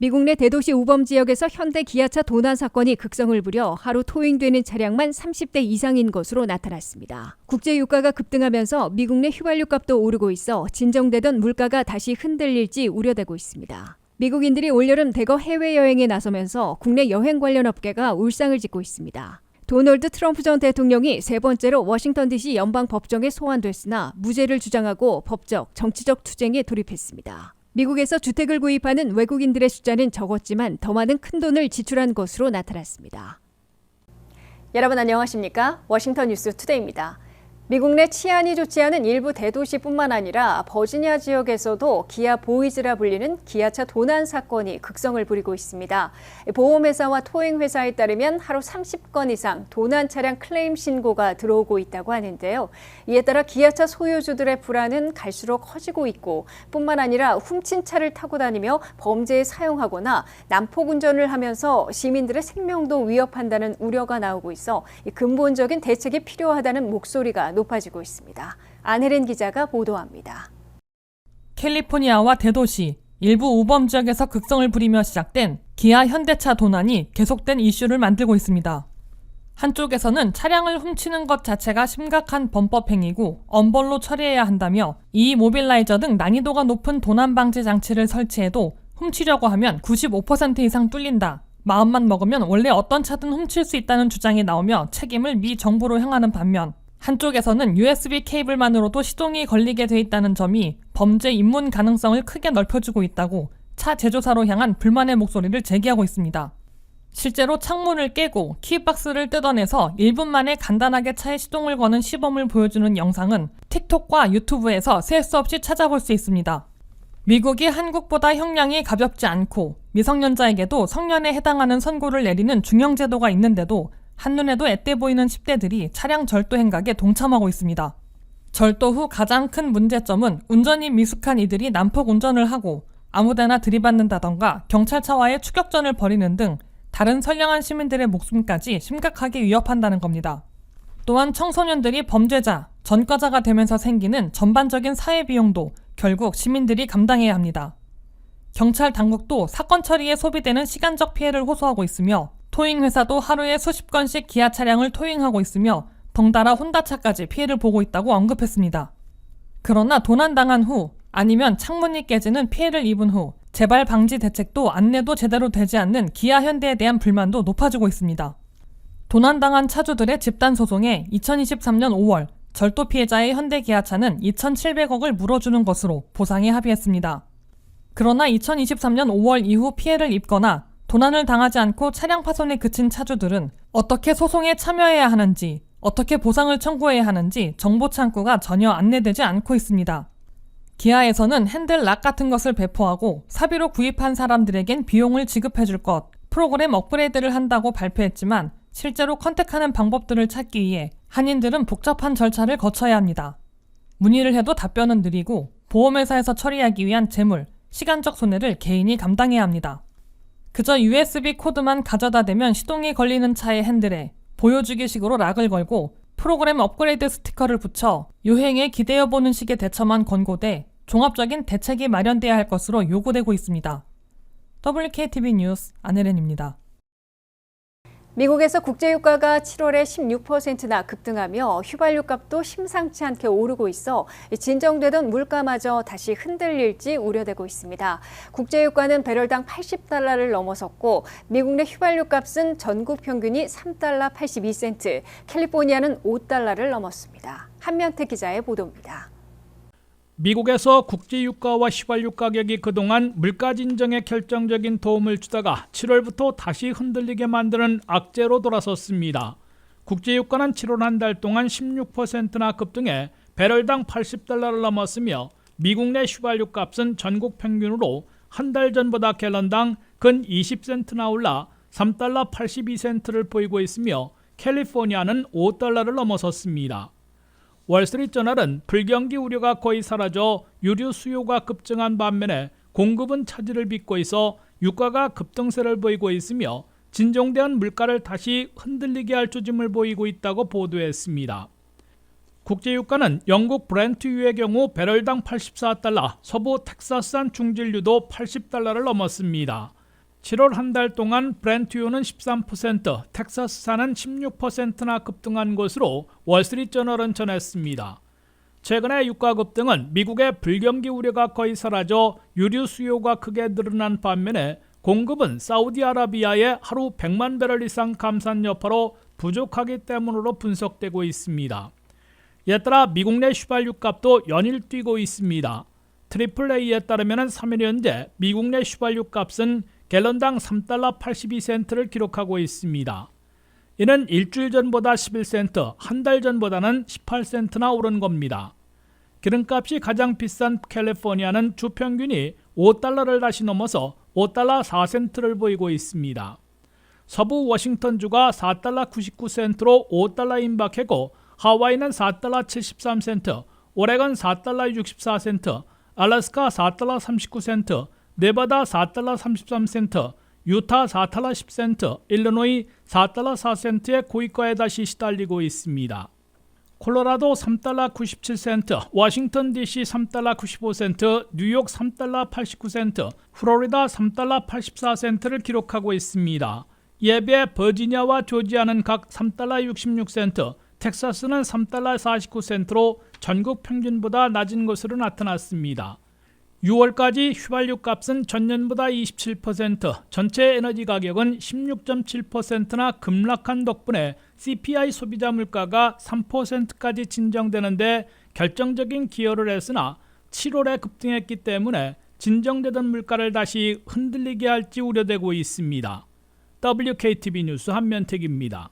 미국 내 대도시 우범 지역에서 현대 기아차 도난 사건이 극성을 부려 하루 토행되는 차량만 30대 이상인 것으로 나타났습니다. 국제 유가가 급등하면서 미국 내 휘발유 값도 오르고 있어 진정되던 물가가 다시 흔들릴지 우려되고 있습니다. 미국인들이 올여름 대거 해외여행에 나서면서 국내 여행 관련 업계가 울상을 짓고 있습니다. 도널드 트럼프 전 대통령이 세 번째로 워싱턴 DC 연방 법정에 소환됐으나 무죄를 주장하고 법적, 정치적 투쟁에 돌입했습니다. 미국에서 주택을 구입하는 외국인들의 숫자는 적었지만 더 많은 큰돈을 지출한 것으로 나타났습니다. 여러분 안녕하십니까? 워싱턴 뉴스 투데이입니다. 미국 내 치안이 좋지 않은 일부 대도시뿐만 아니라 버지니아 지역에서도 기아 보이즈라 불리는 기아차 도난 사건이 극성을 부리고 있습니다. 보험회사와 토행회사에 따르면 하루 30건 이상 도난 차량 클레임 신고가 들어오고 있다고 하는데요. 이에 따라 기아차 소유주들의 불안은 갈수록 커지고 있고 뿐만 아니라 훔친 차를 타고 다니며 범죄에 사용하거나 난폭 운전을 하면서 시민들의 생명도 위협한다는 우려가 나오고 있어 근본적인 대책이 필요하다는 목소리가 높아지고 있습니다. 안혜린 기자가 보도합니다. 캘리포니아와 대도시, 일부 우범 지역에서 극성을 부리며 시작된 기아 현대차 도난이 계속된 이슈를 만들고 있습니다. 한쪽에서는 차량을 훔치는 것 자체가 심각한 범법 행위고 엄벌로 처리해야 한다며 이 모빌라이저 등 난이도가 높은 도난 방지 장치를 설치해도 훔치려고 하면 95% 이상 뚫린다. 마음만 먹으면 원래 어떤 차든 훔칠 수 있다는 주장이 나오며 책임을 미 정부로 향하는 반면 한쪽에서는 USB 케이블만으로도 시동이 걸리게 돼 있다는 점이 범죄 입문 가능성을 크게 넓혀주고 있다고 차 제조사로 향한 불만의 목소리를 제기하고 있습니다. 실제로 창문을 깨고 키박스를 뜯어내서 1분 만에 간단하게 차에 시동을 거는 시범을 보여주는 영상은 틱톡과 유튜브에서 셀 수 없이 찾아볼 수 있습니다. 미국이 한국보다 형량이 가볍지 않고 미성년자에게도 성년에 해당하는 선고를 내리는 중형제도가 있는데도 한눈에도 앳돼 보이는 10대들이 차량 절도 행각에 동참하고 있습니다. 절도 후 가장 큰 문제점은 운전이 미숙한 이들이 난폭 운전을 하고 아무데나 들이받는다던가 경찰차와의 추격전을 벌이는 등 다른 선량한 시민들의 목숨까지 심각하게 위협한다는 겁니다. 또한 청소년들이 범죄자, 전과자가 되면서 생기는 전반적인 사회 비용도 결국 시민들이 감당해야 합니다. 경찰 당국도 사건 처리에 소비되는 시간적 피해를 호소하고 있으며 토잉 회사도 하루에 수십 건씩 기아 차량을 토잉하고 있으며 덩달아 혼다차까지 피해를 보고 있다고 언급했습니다. 그러나 도난당한 후 아니면 창문이 깨지는 피해를 입은 후 재발 방지 대책도 안내도 제대로 되지 않는 기아 현대에 대한 불만도 높아지고 있습니다. 도난당한 차주들의 집단 소송에 2023년 5월 절도 피해자의 현대 기아차는 2,700억을 물어주는 것으로 보상에 합의했습니다. 그러나 2023년 5월 이후 피해를 입거나 도난을 당하지 않고 차량 파손에 그친 차주들은 어떻게 소송에 참여해야 하는지, 어떻게 보상을 청구해야 하는지 정보 창구가 전혀 안내되지 않고 있습니다. 기아에서는 핸들 락 같은 것을 배포하고 사비로 구입한 사람들에겐 비용을 지급해 줄 것, 프로그램 업그레이드를 한다고 발표했지만 실제로 컨택하는 방법들을 찾기 위해 한인들은 복잡한 절차를 거쳐야 합니다. 문의를 해도 답변은 느리고 보험회사에서 처리하기 위한 재물, 시간적 손해를 개인이 감당해야 합니다. 그저 USB 코드만 가져다 대면 시동이 걸리는 차의 핸들에 보여주기 식으로 락을 걸고 프로그램 업그레이드 스티커를 붙여 유행에 기대어보는 식의 대처만 권고돼 종합적인 대책이 마련돼야 할 것으로 요구되고 있습니다. WKTV 뉴스 안혜련입니다. 미국에서 국제유가가 7월에 16%나 급등하며 휘발유 값도 심상치 않게 오르고 있어 진정되던 물가마저 다시 흔들릴지 우려되고 있습니다. 국제유가는 배럴당 80달러를 넘어섰고 미국 내 휘발유 값은 전국 평균이 3달러 82센트, 캘리포니아는 5달러를 넘었습니다. 한명태 기자의 보도입니다. 미국에서 국제유가와 휘발유 가격이 그동안 물가 진정에 결정적인 도움을 주다가 7월부터 다시 흔들리게 만드는 악재로 돌아섰습니다. 국제유가는 7월 한 달 동안 16%나 급등해 배럴당 80달러를 넘었으며 미국 내 휘발유 값은 전국 평균으로 한 달 전보다 갤런당 근 20센트나 올라 3달러 82센트를 보이고 있으며 캘리포니아는 5달러를 넘어섰습니다. 월스트리트저널은 불경기 우려가 거의 사라져 유류 수요가 급증한 반면에 공급은 차질을 빚고 있어 유가가 급등세를 보이고 있으며 진정된 물가를 다시 흔들리게 할 조짐을 보이고 있다고 보도했습니다. 국제유가는 영국 브렌트유의 경우 배럴당 84달러, 서부 텍사스산 중진류도 80달러를 넘었습니다. 7월 한 달 동안 브렌트유는 13%, 텍사스산은 16%나 급등한 것으로 월스트리트저널은 전했습니다. 최근의 유가 급등은 미국의 불경기 우려가 거의 사라져 유류 수요가 크게 늘어난 반면에 공급은 사우디아라비아의 하루 100만 배럴 이상 감산 여파로 부족하기 때문으로 분석되고 있습니다. 이에 따라 미국 내 휘발유 값도 연일 뛰고 있습니다. 트리플 A에 따르면 3일 현재 미국 내 휘발유 값은 갤런당 3달러 82센트를 기록하고 있습니다. 이는 일주일 전보다 11센트, 한 달 전보다는 18센트나 오른 겁니다. 기름값이 가장 비싼 캘리포니아는 주 평균이 5달러를 다시 넘어서 5달러 4센트를 보이고 있습니다. 서부 워싱턴주가 4달러 99센트로 5달러 임박했고 하와이는 4달러 73센트, 오레건 4달러 64센트, 알래스카 4달러 39센트, 네바다 4달러 33센트, 유타 4달러 10센트, 일리노이 4달러 4센트의 고위가에 다시 시달리고 있습니다. 콜로라도 3달러 97센트, 워싱턴 DC 3달러 95센트, 뉴욕 3달러 89센트, 플로리다 3달러 84센트를 기록하고 있습니다. 비해 버지니아와 조지아는 각 3달러 66센트, 텍사스는 3달러 49센트로 전국 평균보다 낮은 것으로 나타났습니다. 6월까지 휘발유 값은 전년보다 27%, 전체 에너지 가격은 16.7%나 급락한 덕분에 CPI 소비자 물가가 3%까지 진정되는데 결정적인 기여를 했으나 7월에 급등했기 때문에 진정되던 물가를 다시 흔들리게 할지 우려되고 있습니다. WKTV 뉴스 한면택입니다.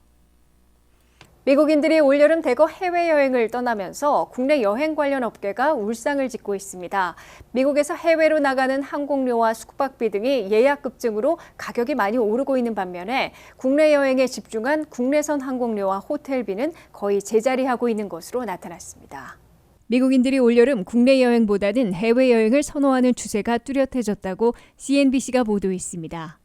미국인들이 올여름 대거 해외여행을 떠나면서 국내 여행 관련 업계가 울상을 짓고 있습니다. 미국에서 해외로 나가는 항공료와 숙박비 등이 예약 급증으로 가격이 많이 오르고 있는 반면에 국내 여행에 집중한 국내선 항공료와 호텔비는 거의 제자리하고 있는 것으로 나타났습니다. 미국인들이 올여름 국내 여행보다는 해외 여행을 선호하는 추세가 뚜렷해졌다고 CNBC가 보도했습니다.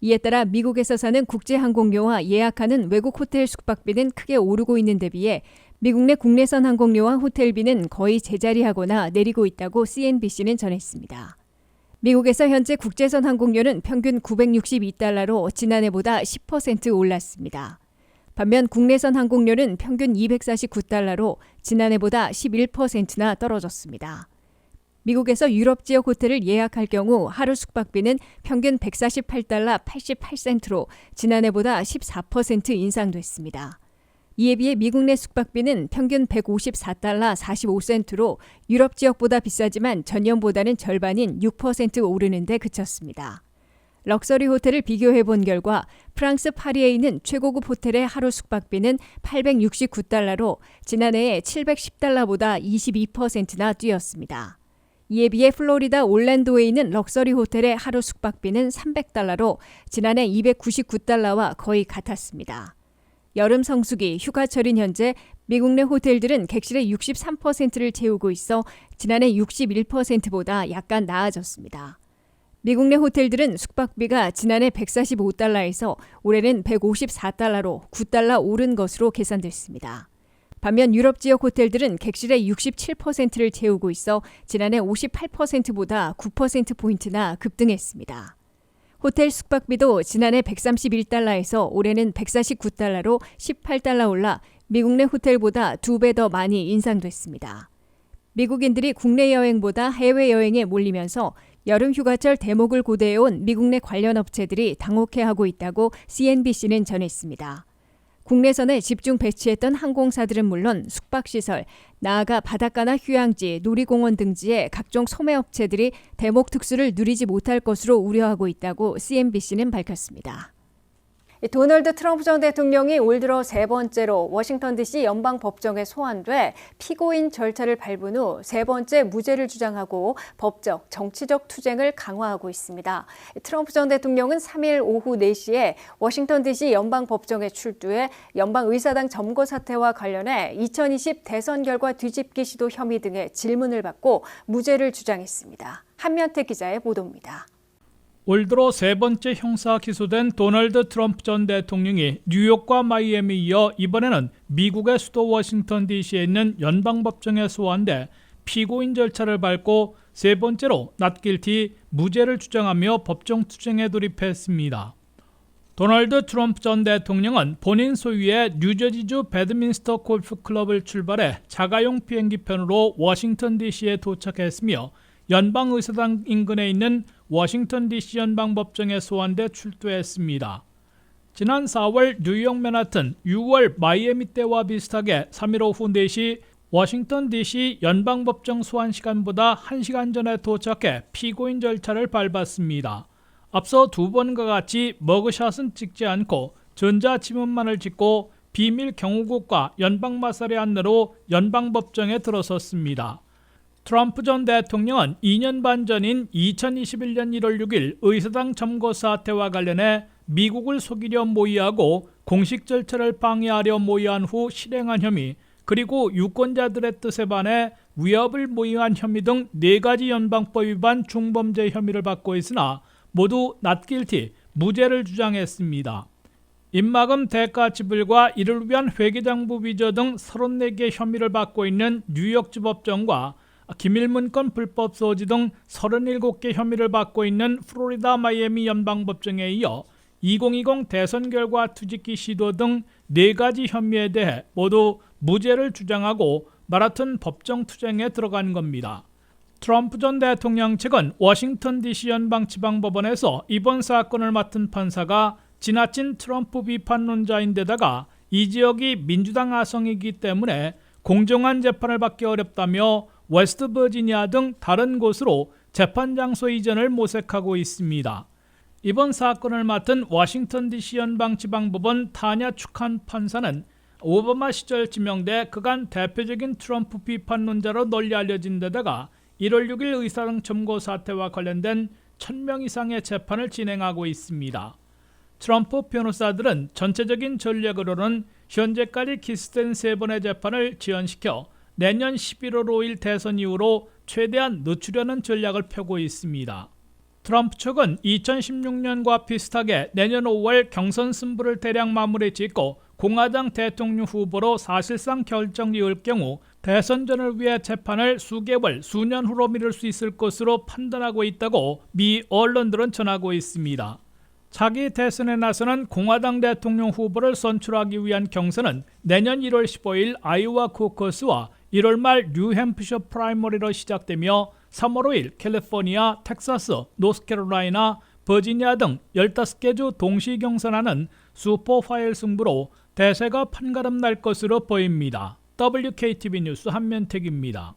이에 따라 미국에서 사는 국제 항공료와 예약하는 외국 호텔 숙박비는 크게 오르고 있는 데 비해 미국 내 국내선 항공료와 호텔비는 거의 제자리하거나 내리고 있다고 CNBC는 전했습니다. 미국에서 현재 국제선 항공료는 평균 962달러로 지난해보다 10% 올랐습니다. 반면 국내선 항공료는 평균 249달러로 지난해보다 11%나 떨어졌습니다. 미국에서 유럽 지역 호텔을 예약할 경우 하루 숙박비는 평균 148달러 88센트로 지난해보다 14% 인상됐습니다. 이에 비해 미국 내 숙박비는 평균 154달러 45센트로 유럽 지역보다 비싸지만 전년보다는 절반인 6% 오르는 데 그쳤습니다. 럭셔리 호텔을 비교해 본 결과 프랑스 파리에 있는 최고급 호텔의 하루 숙박비는 869달러로 지난해에 710달러보다 22%나 뛰었습니다. 이에 비해 플로리다 올랜도에 있는 럭셔리 호텔의 하루 숙박비는 300달러로 지난해 299달러와 거의 같았습니다. 여름 성수기 휴가철인 현재 미국 내 호텔들은 객실의 63%를 채우고 있어 지난해 61%보다 약간 나아졌습니다. 미국 내 호텔들은 숙박비가 지난해 145달러에서 올해는 154달러로 9달러 오른 것으로 계산됐습니다. 반면 유럽 지역 호텔들은 객실의 67%를 채우고 있어 지난해 58%보다 9%포인트나 급등했습니다. 호텔 숙박비도 지난해 131달러에서 올해는 149달러로 18달러 올라 미국 내 호텔보다 두 배 더 많이 인상됐습니다. 미국인들이 국내 여행보다 해외 여행에 몰리면서 여름 휴가철 대목을 고대해온 미국 내 관련 업체들이 당혹해하고 있다고 CNBC는 전했습니다. 국내선에 집중 배치했던 항공사들은 물론 숙박시설, 나아가 바닷가나 휴양지, 놀이공원 등지의 각종 소매업체들이 대목 특수를 누리지 못할 것으로 우려하고 있다고 CNBC는 밝혔습니다. 도널드 트럼프 전 대통령이 올 들어 세 번째로 워싱턴 DC 연방 법정에 소환돼 피고인 절차를 밟은 후 세 번째 무죄를 주장하고 법적, 정치적 투쟁을 강화하고 있습니다. 트럼프 전 대통령은 3일 오후 4시에 워싱턴 DC 연방 법정에 출두해 연방 의사당 점거 사태와 관련해 2020 대선 결과 뒤집기 시도 혐의 등의 질문을 받고 무죄를 주장했습니다. 한면태 기자의 보도입니다. 올 들어 세 번째 형사 기소된 도널드 트럼프 전 대통령이 뉴욕과 마이애미 이어 이번에는 미국의 수도 워싱턴 DC에 있는 연방법정에 소환돼 피고인 절차를 밟고 세 번째로 낫길티 무죄를 주장하며 법정 투쟁에 돌입했습니다. 도널드 트럼프 전 대통령은 본인 소유의 뉴저지주 배드민스터 골프 클럽을 출발해 자가용 비행기 편으로 워싱턴 DC에 도착했으며 연방 의사당 인근에 있는 워싱턴 DC 연방 법정에 소환돼 출두했습니다. 지난 4월 뉴욕 맨하튼, 6월 마이애미 때와 비슷하게 3일 오후 4시 워싱턴 DC 연방법정 소환 시간보다 1시간 전에 도착해 피고인 절차를 밟았습니다. 앞서 두 번과 같이 머그샷은 찍지 않고 전자 지문만을 찍고 비밀 경호국과 연방 마살의 안내로 연방 법정에 들어섰습니다. 트럼프 전 대통령은 2년 반 전인 2021년 1월 6일 의사당 점거 사태와 관련해 미국을 속이려 모의하고 공식 절차를 방해하려 모의한 후 실행한 혐의 그리고 유권자들의 뜻에 반해 위협을 모의한 혐의 등네 가지 연방법 위반 중범죄 혐의를 받고 있으나 모두 낫길티 무죄를 주장했습니다. 입막음 대가 지불과 이를 위한 회계장부 위조 등 34개 혐의를 받고 있는 뉴욕주 법정과 기밀문건 불법 소지 등 37개 혐의를 받고 있는 플로리다 마이애미 연방법정에 이어 2020 대선 결과 투짓기 시도 등 4가지 혐의에 대해 모두 무죄를 주장하고 마라톤 법정 투쟁에 들어간 겁니다. 트럼프 전 대통령 측은 워싱턴 DC 연방 지방법원에서 이번 사건을 맡은 판사가 지나친 트럼프 비판론자인데다가 이 지역이 민주당 아성이기 때문에 공정한 재판을 받기 어렵다며 웨스트 버지니아 등 다른 곳으로 재판 장소 이전을 모색하고 있습니다. 이번 사건을 맡은 워싱턴 DC 연방 지방법원 타냐 축한 판사는 오바마 시절 지명돼 그간 대표적인 트럼프 비판론자로 널리 알려진 데다가 1월 6일 의사당 점거 사태와 관련된 1000명 이상의 재판을 진행하고 있습니다. 트럼프 변호사들은 전체적인 전략으로는 현재까지 기스된 세 번의 재판을 지연시켜 내년 11월 5일 대선 이후로 최대한 늦추려는 전략을 펴고 있습니다. 트럼프 측은 2016년과 비슷하게 내년 5월 경선 승부를 대략 마무리 짓고 공화당 대통령 후보로 사실상 결정이 을 경우 대선전을 위해 재판을 수개월, 수년 후로 미룰 수 있을 것으로 판단하고 있다고 미 언론들은 전하고 있습니다. 차기 대선에 나서는 공화당 대통령 후보를 선출하기 위한 경선은 내년 1월 15일 아이오와 코커스와 1월 말 뉴햄프셔 프라이머리로 시작되며 3월 5일 캘리포니아, 텍사스, 노스캐롤라이나, 버지니아 등 15개 주 동시 경선하는 슈퍼 파일 승부로 대세가 판가름 날 것으로 보입니다. WKTV 뉴스 한면택입니다.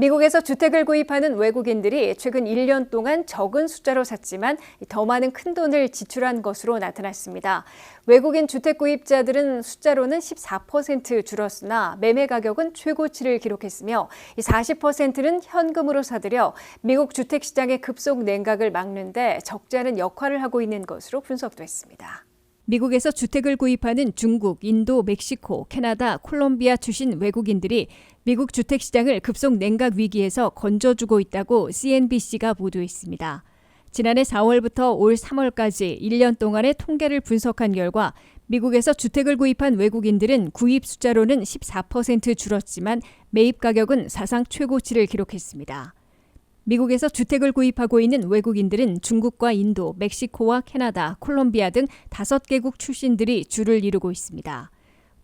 미국에서 주택을 구입하는 외국인들이 최근 1년 동안 적은 숫자로 샀지만 더 많은 큰 돈을 지출한 것으로 나타났습니다. 외국인 주택 구입자들은 숫자로는 14% 줄었으나 매매 가격은 최고치를 기록했으며 40%는 현금으로 사들여 미국 주택 시장의 급속 냉각을 막는데 적지 않은 역할을 하고 있는 것으로 분석됐습니다. 미국에서 주택을 구입하는 중국, 인도, 멕시코, 캐나다, 콜롬비아 출신 외국인들이 미국 주택 시장을 급속 냉각 위기에서 건져주고 있다고 CNBC가 보도했습니다. 지난해 4월부터 올 3월까지 1년 동안의 통계를 분석한 결과 미국에서 주택을 구입한 외국인들은 구입 숫자로는 14% 줄었지만 매입 가격은 사상 최고치를 기록했습니다. 미국에서 주택을 구입하고 있는 외국인들은 중국과 인도, 멕시코와 캐나다, 콜롬비아 등 다섯 개국 출신들이 주를 이루고 있습니다.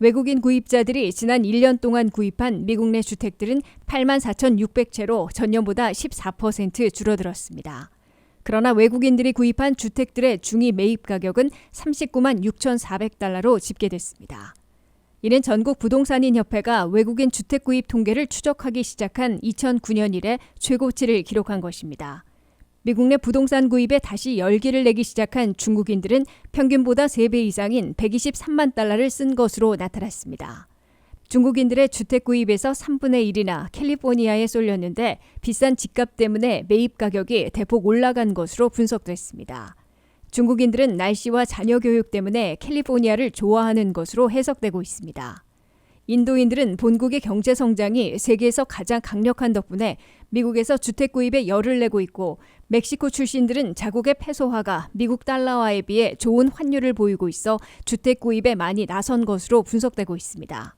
외국인 구입자들이 지난 1년 동안 구입한 미국 내 주택들은 8만 4,600채로 전년보다 14% 줄어들었습니다. 그러나 외국인들이 구입한 주택들의 중위 매입 가격은 39만 6,400달러로 집계됐습니다. 이는 전국 부동산인 협회가 외국인 주택 구입 통계를 추적하기 시작한 2009년 이래 최고치를 기록한 것입니다. 미국 내 부동산 구입에 다시 열기를 내기 시작한 중국인들은 평균보다 3배 이상인 123만 달러를 쓴 것으로 나타났습니다. 중국인들의 주택 구입에서 3분의 1이나 캘리포니아에 쏠렸는데 비싼 집값 때문에 매입 가격이 대폭 올라간 것으로 분석됐습니다. 중국인들은 날씨와 자녀 교육 때문에 캘리포니아를 좋아하는 것으로 해석되고 있습니다. 인도인들은 본국의 경제 성장이 세계에서 가장 강력한 덕분에 미국에서 주택 구입에 열을 내고 있고 멕시코 출신들은 자국의 페소화가 미국 달러화에 비해 좋은 환율을 보이고 있어 주택 구입에 많이 나선 것으로 분석되고 있습니다.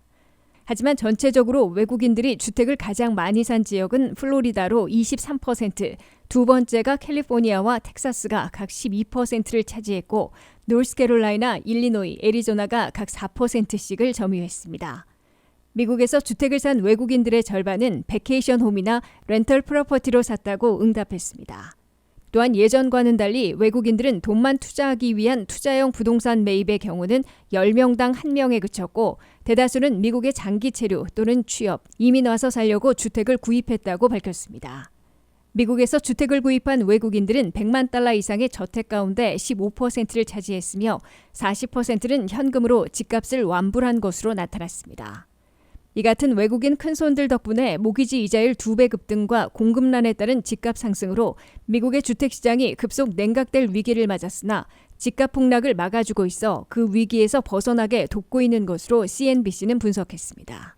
하지만 전체적으로 외국인들이 주택을 가장 많이 산 지역은 플로리다로 23%, 두 번째가 캘리포니아와 텍사스가 각 12%를 차지했고 노스캐롤라이나, 일리노이, 애리조나가 각 4%씩을 점유했습니다. 미국에서 주택을 산 외국인들의 절반은 베케이션 홈이나 렌털 프로퍼티로 샀다고 응답했습니다. 또한 예전과는 달리 외국인들은 돈만 투자하기 위한 투자형 부동산 매입의 경우는 10명당 1명에 그쳤고 대다수는 미국의 장기 체류 또는 취업, 이민 와서 살려고 주택을 구입했다고 밝혔습니다. 미국에서 주택을 구입한 외국인들은 100만 달러 이상의 저택 가운데 15%를 차지했으며 40%는 현금으로 집값을 완불한 것으로 나타났습니다. 이 같은 외국인 큰손들 덕분에 모기지 이자율 2배 급등과 공급난에 따른 집값 상승으로 미국의 주택 시장이 급속 냉각될 위기를 맞았으나 집값 폭락을 막아주고 있어 그 위기에서 벗어나게 돕고 있는 것으로 CNBC는 분석했습니다.